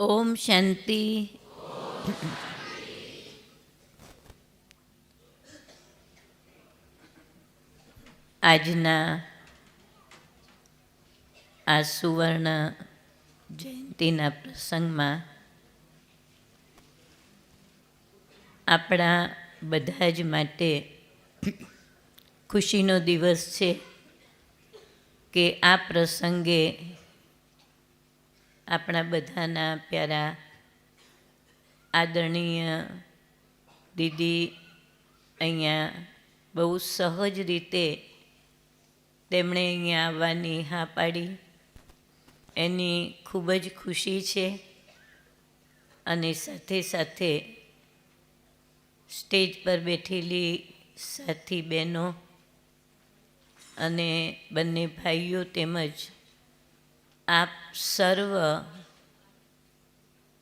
ઓમ શાંતિ. આજના આ સુવર્ણ જયંતિના પ્રસંગમાં આપણા બધા જ માટે ખુશીનો દિવસ છે કે આ પ્રસંગે આપણા બધાના પ્યારા આદરણીય દીદી અહીંયા બહુ સહજ રીતે તેમણે અહીંયા આવવાની હા પાડી. એની ખૂબ જ ખુશી છે અને સાથે સાથે સ્ટેજ પર બેઠેલી સાથી બહેનો અને બંને ભાઈઓ તેમજ આપ સર્વ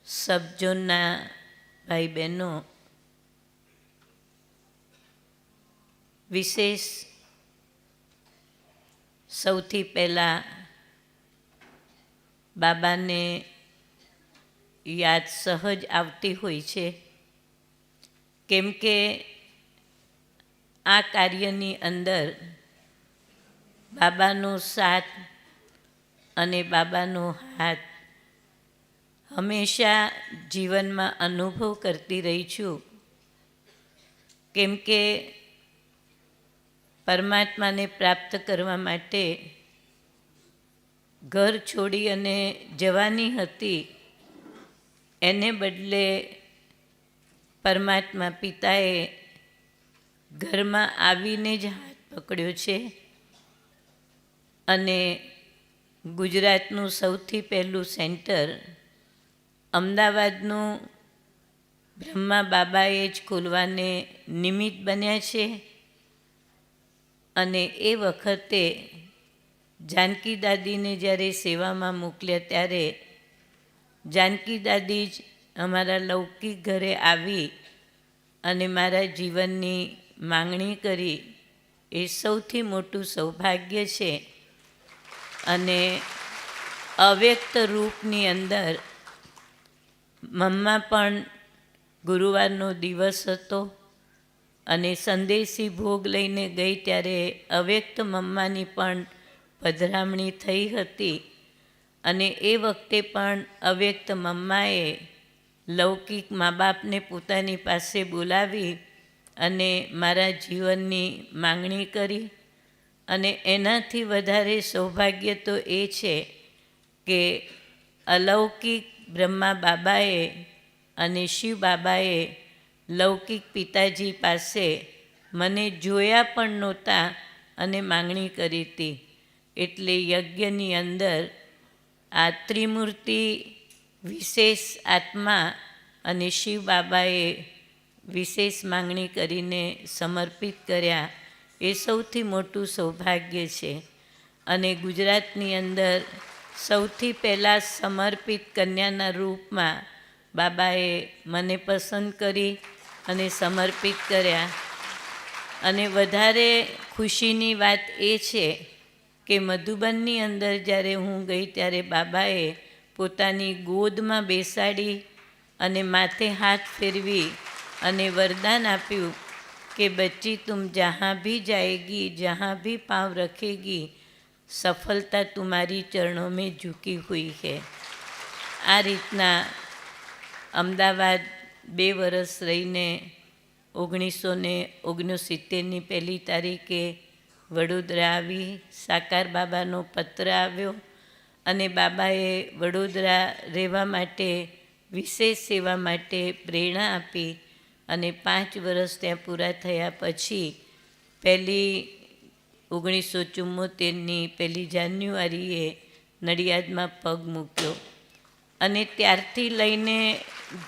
સબજોના ભાઈ બહેનો વિશેષ સૌથી પહેલાં બાબાને યાદ સહજ આવતી હોય છે, કેમ કે આ કાર્યની અંદર બાબાનો સાથ અને બાબાનો હાથ. હંમેશા જીવનમાં અનુભવ કરતી રહી છું. કેમ કે પરમાત્માને પ્રાપ્ત કરવા માટે ઘર છોડી અને જવાની હતી. એને બદલે પરમાત્મા પિતાએ ઘરમાં આવીને જ હાથ પકડ્યો છે. અને ગુજરાતનું સૌથી પહેલું સેન્ટર અમદાવાદનું બ્રહ્મા બાબાએ જ ખોલવાને નિમિત્ત બન્યા છે. અને એ વખતે જાનકી દાદીને જ્યારે સેવામાં મોકલ્યા ત્યારે જાનકી દાદી જ અમારા લૌકિક ઘરે આવી અને મારા જીવનની માંગણી કરી. એ સૌથી મોટું સૌભાગ્ય છે. અને અવ્યક્ત રૂપની અંદર મમ્મા પણ ગુરુવારનો દિવસ હતો અને સંદેશી ભોગ લઈને ગઈ ત્યારે અવ્યક્ત મમ્માની પણ પધરામણી થઈ હતી અને એ વખતે પણ અવ્યક્ત મમ્માએ લૌકિક મા બાપને પોતાની પાસે બોલાવી અને મારા જીવનની માંગણી કરી. અને એનાથી વધારે સૌભાગ્ય તો એ છે કે અલૌકિક બ્રહ્મા બાબાએ અને શિવ બાબાએ લૌકિક પિતાજી પાસે મને જોયા પણ નહોતા અને માંગણી કરી હતી. એટલે યજ્ઞની અંદર આ ત્રિમૂર્તિ વિશેષ આત્મા અને શિવ બાબાએ વિશેષ માંગણી કરીને સમર્પિત કર્યા. એ સૌથી મોટું સૌભાગ્ય છે. અને ગુજરાતની અંદર સૌથી પહેલાં સમર્પિત કન્યાના રૂપમાં બાબાએ મને પસંદ કરી અને સમર્પિત કર્યા. અને વધારે ખુશીની વાત એ છે કે મધુબનની અંદર જ્યારે હું ગઈ ત્યારે બાબાએ પોતાની ગોદમાં બેસાડી અને માથે હાથ ફેરવી અને વરદાન આપ્યું કે બચ્ચી तुम जहाँ भी જાયગી जहाँ भी पाँव રખેગી सफलता તુમારી चरणों ઝૂકી હોઈ હે. આ રીતના અમદાવાદ બે વર્ષ રહીને ઓગણીસો ને ઓગણસિત્તેરની પહેલી તારીખે વડોદરા આવી, સાકાર બાબાનો પત્ર આવ્યો અને બાબાએ વડોદરા રહેવા માટે વિશેષ સેવા માટે પ્રેરણા આપી અને પાંચ વર્ષ ત્યાં પૂરા થયા પછી પહેલી ઓગણીસો ચુમ્મોતેરની પહેલી જાન્યુઆરીએ નડિયાદમાં પગ મૂક્યો. અને ત્યારથી લઈને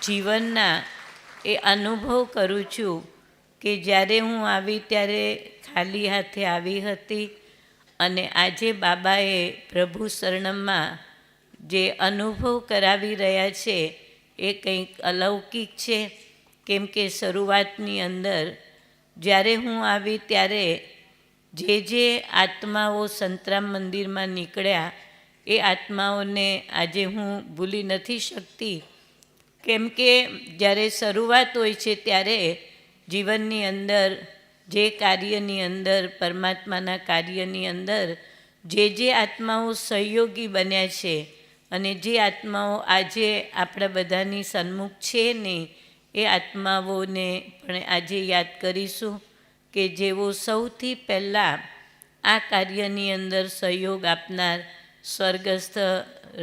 જીવનના એ અનુભવ કરું છું કે જ્યારે હું આવી ત્યારે ખાલી હાથે આવી હતી અને આજે બાબાએ પ્રભુ શરણમાં જે અનુભવ કરાવી રહ્યા છે એ કંઈક અલૌકિક છે. કેમ કે શરૂઆતની અંદર જ્યારે હું આવી ત્યારે જે જે આત્માઓ સંતરામ મંદિરમાં નીકળ્યા, એ આત્માઓને આજે હું ભૂલી નથી શકતી. કેમ કે જ્યારે શરૂઆત હોય છે ત્યારે જીવનની અંદર, જે કાર્યની અંદર, પરમાત્માના કાર્યની અંદર જે જે આત્માઓ સહયોગી બન્યા છે અને જે આત્માઓ આજે આપણા બધાની સન્મુખ છે નહીં એ આત્માઓને પણ આજે યાદ કરીશું કે જેઓ સૌથી પહેલાં આ કાર્યની અંદર સહયોગ આપનાર સ્વર્ગસ્થ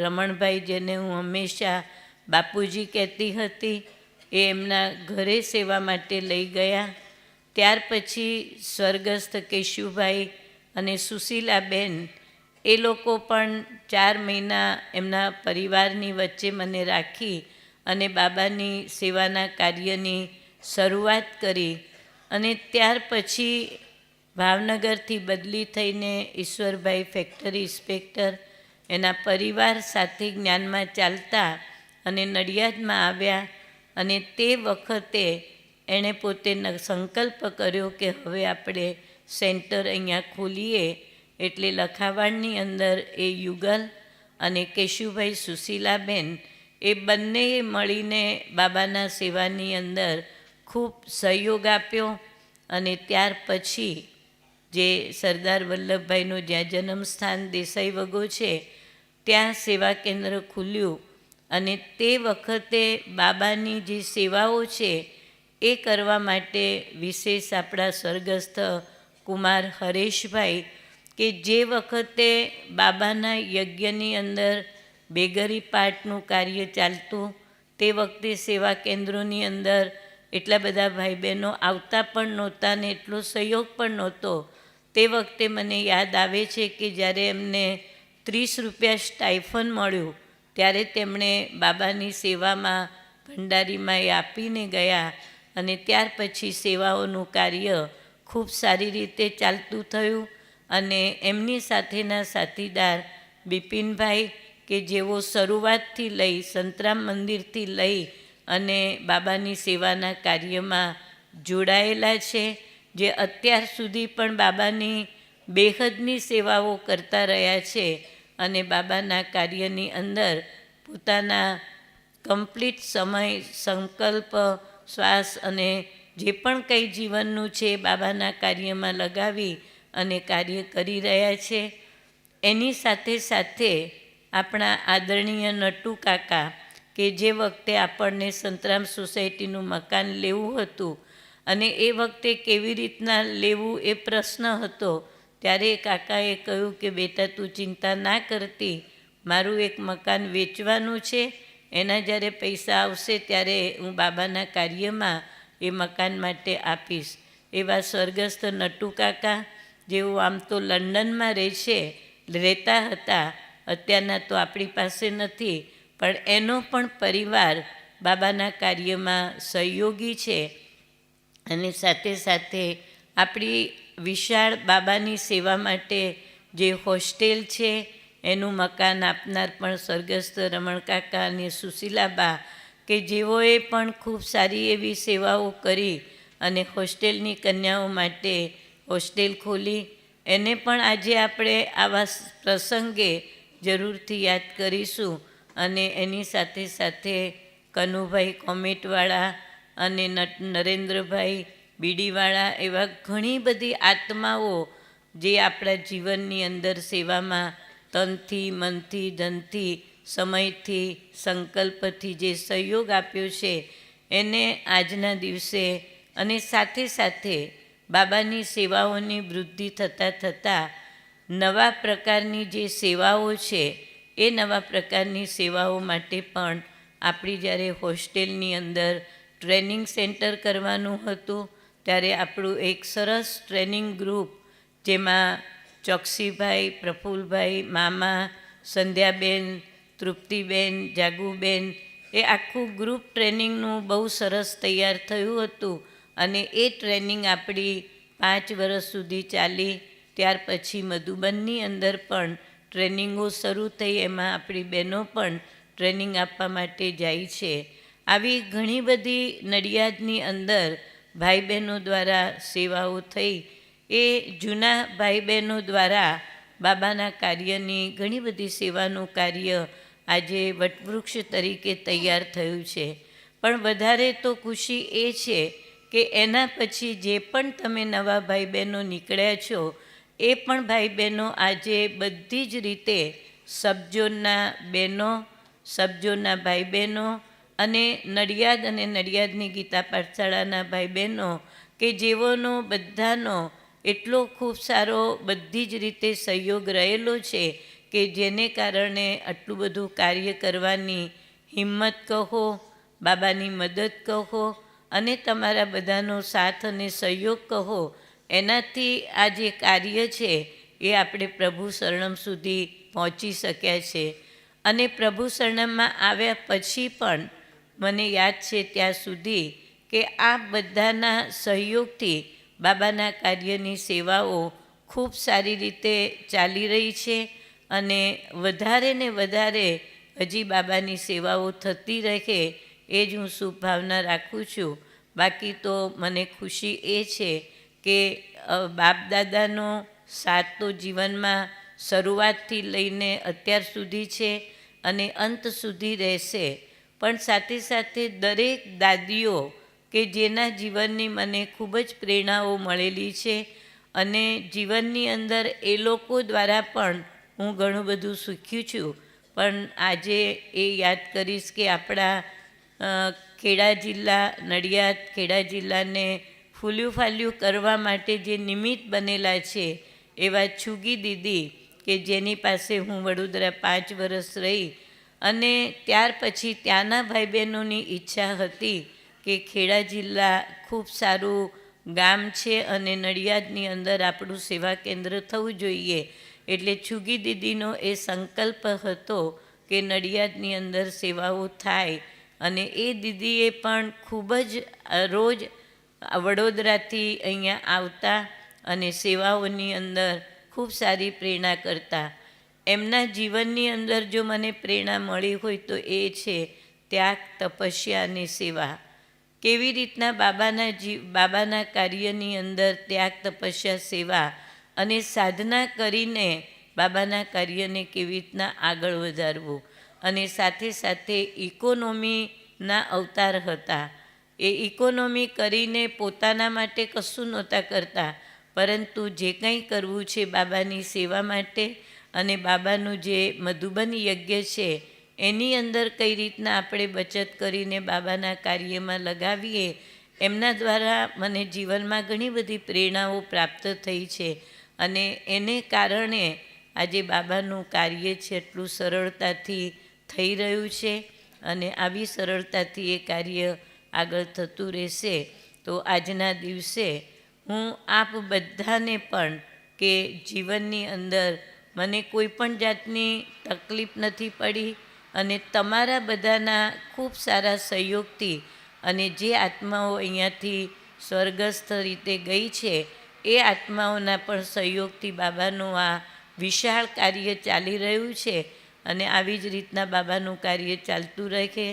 રમણભાઈ જેને હું હંમેશા બાપુજી કહેતી હતી, એ એમના ઘરે સેવા માટે લઈ ગયા. ત્યાર પછી સ્વર્ગસ્થ કેશુભાઈ અને સુશીલાબેન, એ લોકો પણ ચાર મહિના એમના પરિવારની વચ્ચે મને રાખી અને બાબાની સેવાના કાર્યની શરૂઆત કરી અને ત્યાર પછી ભાવનગરથી બદલી થઈને ઈશ્વરભાઈ ફેક્ટરી ઇન્સ્પેક્ટર એના પરિવાર સાથે જ્ઞાનમાં ચાલતા અને નડિયાદમાં આવ્યા અને તે વખતે એણે પોતે સંકલ્પ કર્યો કે હવે આપણે સેન્ટર અહીંયા ખોલીએ એટલે લખાવાડની અંદર એ યુગલ અને કેશુભાઈ સુશીલાબેન એ બંનેએ મળીને બાબાના સેવાની અંદર ખૂબ સહયોગ આપ્યો અને ત્યાર પછી જે સરદાર વલ્લભભાઈનું જ્યાં જન્મસ્થાન દેસાઈ વગો છે, ત્યાં સેવા કેન્દ્ર ખુલ્યું અને તે વખતે બાબાની જે સેવાઓ છે, એ કરવા માટે વિશેષ આપણા સ્વર્ગસ્થ કુમાર હરેશભાઈ કે જે વખતે બાબાના યજ્ઞની અંદર બેગરી પાર્ટનું કાર્ય ચાલતું, તે વખતે સેવા કેન્દ્રોની અંદર એટલા બધા ભાઈ બહેનો આવતા પણ નહોતા ને એટલો સહયોગ પણ નહોતો. તે વખતે મને યાદ આવે છે કે જ્યારે એમને ત્રીસ રૂપિયા સ્ટાઇફન મળ્યું, ત્યારે તેમણે બાબાની સેવામાં ભંડારીમાં એ આપીને ગયા અને ત્યાર પછી સેવાઓનું કાર્ય ખૂબ સારી રીતે ચાલતું થયું અને એમની સાથેના સાથીદાર બિપિનભાઈ કે જેઓ શરૂઆતથી લઈ સંતરામ મંદિરથી લઈ અને બાબાની સેવાના કાર્યમાં જોડાયેલા છે, જે અત્યાર સુધી પણ બાબાની બેહદની સેવાઓ કરતા રહ્યા છે અને બાબાના કાર્યની અંદર પોતાના કમ્પ્લીટ સમય, સંકલ્પ, શ્વાસ અને જે પણ કંઈ જીવનનું છે બાબાના કાર્યમાં લગાવી અને કાર્ય કરી રહ્યા છે. એની સાથે સાથે આપણા આદરણીય નટુ કાકા કે જે વખતે આપણને સંતરામ સોસાયટીનું મકાન લેવું હતું અને એ વખતે કેવી રીતના લેવું એ પ્રશ્ન હતો, ત્યારે કાકાએ કહ્યું કે, બેટા, તું ચિંતા ના કરતી. મારું એક મકાન વેચવાનું છે. એના જ્યારે પૈસા આવશે ત્યારે હું બાબાના કાર્યમાં એ મકાન માટે આપીશ. એવા સ્વર્ગસ્થ નટુ કાકા, જેઓ આમ તો લંડનમાં રહે છે રહેતા હતા અત્યારના તો આપણી પાસે નથી, પણ એનો પણ પરિવાર બાબાના કાર્યમાં સહયોગી છે. અને સાથે સાથે આપણી વિશાળ બાબાની સેવા માટે જે હોસ્ટેલ છે, એનું મકાન આપનાર પણ સ્વર્ગસ્થ રમણ કાકા અને સુશીલાબા, કે જેઓએ પણ ખૂબ સારી એવી સેવાઓ કરી અને હોસ્ટેલની કન્યાઓ માટે હોસ્ટેલ ખોલી. એને પણ આજે આપણે આવા પ્રસંગે જરૂરથી યાદ કરીશું અને એની સાથે સાથે કનુભાઈ કોમેટવાળા અને નરેન્દ્રભાઈ બીડીવાળા એવા ઘણી બધી આત્માઓ જે આપણા જીવનની અંદર સેવામાં તનથી, મનથી, ધનથી, સમયથી, સંકલ્પથી જે સહયોગ આપ્યો છે, એને આજના દિવસે અને સાથે સાથે બાબાની સેવાઓની વૃદ્ધિ થતાં થતાં નવા પ્રકારની જે સેવાઓ છે, એ નવા પ્રકારની સેવાઓ માટે પણ આપણી જ્યારે હોસ્ટેલની અંદર ટ્રેનિંગ સેન્ટર કરવાનું હતું, ત્યારે આપણું એક સરસ ટ્રેનિંગ ગ્રુપ જેમાં ચોકસીભાઈ, પ્રફુલભાઈ, મામા, સંધ્યાબેન, તૃપ્તિબેન, જાગુબેન, એ આખું ગ્રુપ ટ્રેનિંગનું બહુ સરસ તૈયાર થયું હતું અને એ ટ્રેનિંગ આપણી પાંચ વર્ષ સુધી ચાલી ત્યાર પછી મધુબનની અંદર પણ ટ્રેનિંગો શરૂ થઈ. એમાં આપણી બહેનો પણ ટ્રેનિંગ આપવા માટે જાય છે. આવી ઘણી બધી નડિયાદની અંદર ભાઈ બહેનો દ્વારા સેવાઓ થઈ. એ જૂના ભાઈ બહેનો દ્વારા બાબાના કાર્યની ઘણી બધી સેવાનું કાર્ય આજે વટવૃક્ષ તરીકે તૈયાર થયું છે. પણ વધારે તો ખુશી એ છે કે એના પછી જે પણ તમે નવા ભાઈ બહેનો નીકળ્યા છો એ પણ ભાઈ બહેનો આજે બધી જ રીતે સબજોનના બહેનો સબજોનના ભાઈ બહેનો અને નડિયાદ અને નડિયાદની ગીતા પાઠશાળાના ભાઈ બહેનો કે જેઓનો બધાનો એટલો ખૂબ સારો બધી જ રીતે સહયોગ રહેલો છે કે જેને કારણે આટલું બધું કાર્ય કરવાની હિંમત કહો, બાબાની મદદ કહો અને તમારા બધાનો સાથ અને સહયોગ કહો એનાથી આ જે કાર્ય છે એ આપણે પ્રભુ શરણમ સુધી પહોંચી શક્યા છે. અને પ્રભુ શરણમમાં આવ્યા પછી પણ મને યાદ છે ત્યાં સુધી કે આ બધાના સહયોગથી બાબાના કાર્યની સેવાઓ ખૂબ સારી રીતે ચાલી રહી છે અને વધારે ને વધારે હજી બાબાની સેવાઓ થતી રહે એ જ હું શુભભાવના રાખું છું. બાકી તો મને ખુશી એ છે કે બાપ દાદાનો સાથ તો જીવનમાં શરૂઆતથી લઈને અત્યાર સુધી છે અને અંત સુધી રહેશે. પણ સાથે સાથે દરેક દાદીઓ કે જેના જીવનની મને ખૂબ જ પ્રેરણાઓ મળેલી છે અને જીવનની અંદર એ લોકો દ્વારા પણ હું ઘણું બધું શીખ્યું છું. પણ આજે એ યાદ કરીશ કે આપણા ખેડા જિલ્લા નડિયાદ, ખેડા જિલ્લાને ફૂલ્યું ફાલ્યું કરવા માટે જે નિમિત્ત બનેલા છે, એવા છુગી દીદી કે જેની પાસે હું વડોદરા પાંચ વર્ષ રહી અને ત્યાર પછી ત્યાંના ભાઈ બહેનોની ઈચ્છા હતી કે ખેડા જિલ્લા ખૂબ સારું ગામ છે અને નડિયાદની અંદર આપણું સેવા કેન્દ્ર થવું જોઈએ. એટલે છુગી દીદીનો એ સંકલ્પ હતો કે નડિયાદની અંદર સેવાઓ થાય અને એ દીદીએ પણ ખૂબ જ રોજ વડોદરાથી અહીંયા આવતા અને સેવાઓની અંદર ખૂબ સારી પ્રેરણા કરતા. એમના જીવનની અંદર જો મને પ્રેરણા મળી હોય તો એ છે ત્યાગ, તપસ્યા અને સેવા. કેવી રીતના બાબાના જીવ બાબાના કાર્યની અંદર ત્યાગ, તપસ્યા, સેવા અને સાધના કરીને બાબાના કાર્યને કેવી રીતના આગળ વધારવું અને સાથે સાથે ઇકોનોમીના અવતાર હતા. એ ઇકોનોમી કરીને પોતાના માટે કશું નહોતા કરતા, પરંતુ જે કંઈ કરવું છે બાબાની સેવા માટે અને બાબાનું જે મધુબન યજ્ઞ છે, એની અંદર કઈ રીતના આપણે બચત કરીને બાબાના કાર્યમાં લગાવીએ, એમના દ્વારા મને જીવનમાં ઘણી બધી પ્રેરણાઓ પ્રાપ્ત થઈ છે અને એને કારણે આજે બાબાનું કાર્ય છે એટલું સરળતાથી થઈ રહ્યું છે અને આવી સરળતાથી એ કાર્ય આગળ થતું રહેશે, તો આજના દિવસે હું આપ બધાને પણ કે જીવનની અંદર મને કોઈ પણ જાતની તકલીફ નથી પડી અને તમારા બધાના ખૂબ સારા સહયોગથી અને જે આત્માઓ અહીંયાથી સ્વર્ગસ્થ રીતે ગઈ છે, એ આત્માઓના પણ સહયોગથી બાબાનું આ વિશાળ કાર્ય ચાલી રહ્યું છે અને આવી જ રીતના બાબાનું કાર્ય ચાલતું રહે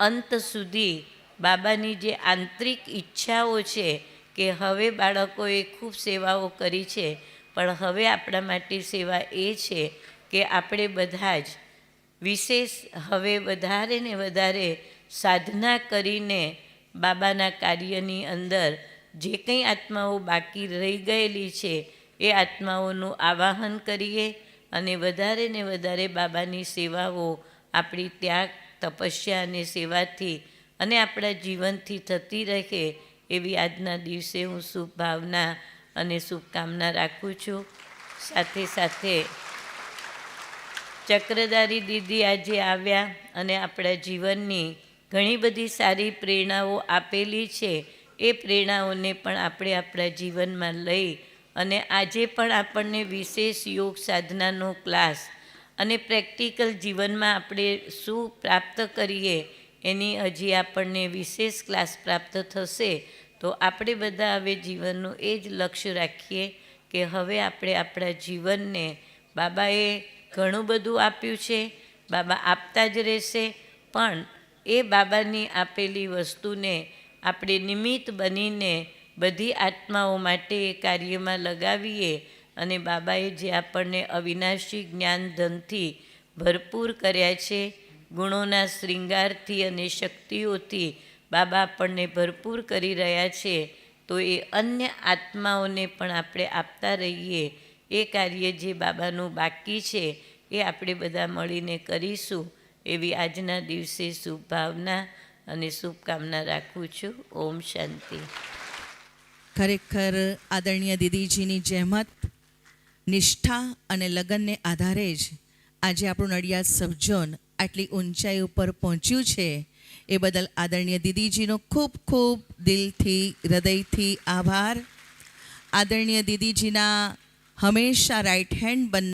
અંત સુધી બાબાની જે આંતરિક ઈચ્છાઓ છે કે હવે બાળકોએ ખૂબ સેવાઓ કરી છે, પણ હવે આપણા માટે સેવા એ છે કે આપણે બધા જ વિશેષ હવે વધારે ને વધારે સાધના કરીને બાબાના કાર્યની અંદર જે કંઈ આત્માઓ બાકી રહી ગયેલી છે, એ આત્માઓનું આવાહન કરીએ અને વધારે ને વધારે બાબાની સેવાઓ આપણી ત્યાગ, તપસ્યા અને સેવાથી અને આપણા જીવનથી થતી રહે એવી આજના દિવસે હું શુભ ભાવના અને શુભકામના રાખું છું. સાથે સાથે ચક્રધારી દીદી આજે આવ્યા અને આપણા જીવનની ઘણી બધી સારી પ્રેરણાઓ આપેલી છે. એ પ્રેરણાઓને પણ આપણે આપણા જીવનમાં લઈ અને આજે પણ આપણને વિશેષ યોગ સાધનાનો ક્લાસ અને પ્રેક્ટિકલ જીવનમાં આપણે શું પ્રાપ્ત કરીએ એની હજી આપણને વિશેષ ક્લાસ પ્રાપ્ત થશે, તો આપણે બધા હવે જીવનનું એ જ લક્ષ્ય રાખીએ કે હવે આપણે આપણા જીવનને બાબાએ ઘણું બધું આપ્યું છે, બાબા આપતા જ રહેશે, પણ એ બાબાની આપેલી વસ્તુને આપણે નિમિત્ત બનીને બધી આત્માઓ માટે એ કાર્યમાં લગાવીએ અને બાબાએ જે આપણને અવિનાશી જ્ઞાન ધનથી ભરપૂર કર્યા છે ગુણોના શૃંગારથી અને શક્તિઓથી બાબા આપણને ભરપૂર કરી રહ્યા છે, તો એ અન્ય આત્માઓને પણ આપણે આપતા રહીએ. એ કાર્ય જે બાબાનું બાકી છે, એ આપણે બધા મળીને કરીશું. એવી આજના દિવસે શુભભાવના અને શુભકામના રાખું છું. ઓમ શાંતિ. ખરેખર આદરણીય દીદીજીની જહેમત નિષ્ઠા અને લગનને આધારે જ આજે આપણું નડિયાદ સબઝોન આટલી ઊંચાઈ ઉપર પહોંચ્યું છે, એ બદલ આદરણીય દીદીજીનો ખૂબ ખૂબ દિલથી, હૃદયથી આભાર. આદરણીય દીદીજીના હંમેશા રાઈટ હેન્ડ બન